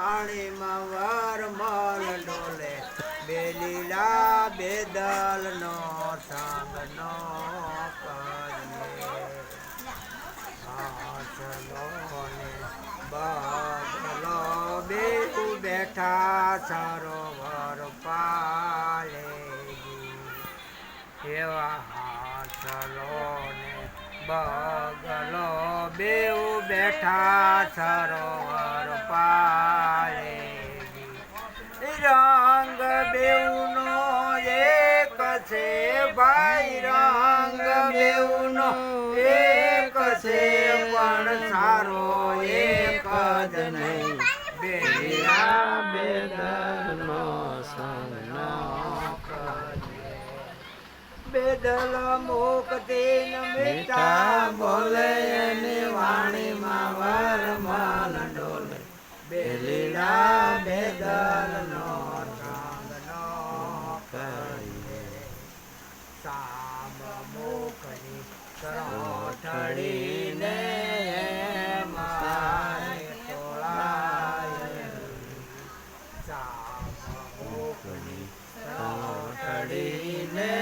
વાણીમાં વરમલ ડોલે. બે લીલા બે દલનો સંગ નો કરીએ. હાસલો ને બગલો બેઠા સરોવર પાલે એવા હાસલો ને બગલો બેઠા સરોવર પાળે. રંગ બેઉનો એક છે ભાઈ. રંગ બેઉનો એક છે પણ સારો એક જ નહીં. બેરા બેદલનો સંગ ન કરીએ. બેદલ મોકતે મીઠા બોલે એની વાણીમાં વરમાલ ડોલે. બેલીડા બેદલ નો રંગ નો સામ મુખની સરોઠડીને મારે તોળાય સામ સરોઠડીને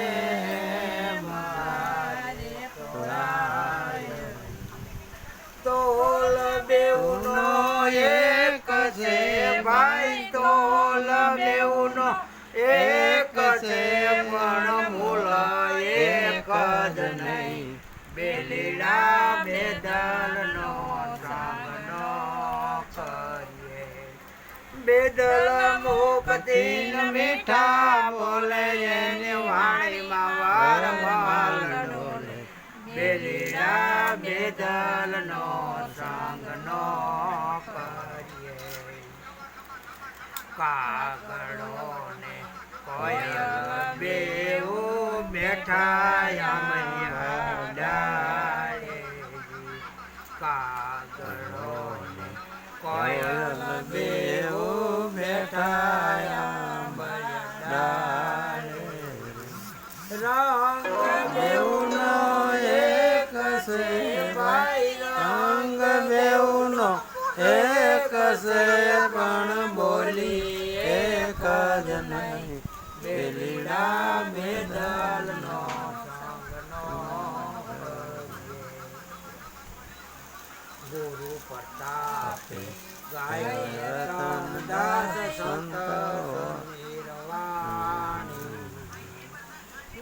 જ નહીં બેલીડા બેદલનો સામનો કરીએ. બેદલ મુક્તિ મીઠા બોલે, એની વાણીમાં વારંવાર ડોલે બેલીડા બેદલનો સંગનો કરીએ. કાગડો ને કોયલ બેઉ બેઠા એક છે પણ બોલી એક જ નહીં બેલીડા સંગનો કરીએ. ગુરુ પ્રતાપે ગાય, રતનદાસ સંત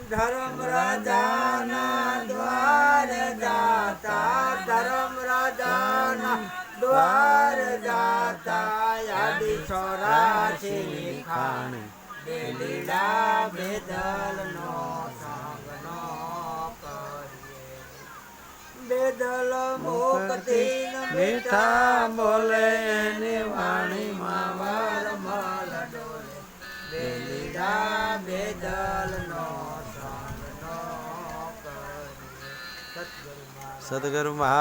ધર્મ રાજાના દ્વાર જાતા ધર્મ રાજાના દ્વાર જાતા યાદી ચોરાશી ખાણી બેદલ નો સંગનો બેદલ મુક્તિ મીઠા બોલે એની વાણીમાં વારમાલ ડોલે લીલા બેદલનો સંગનો કરીએ સદગુરુ મહારાજ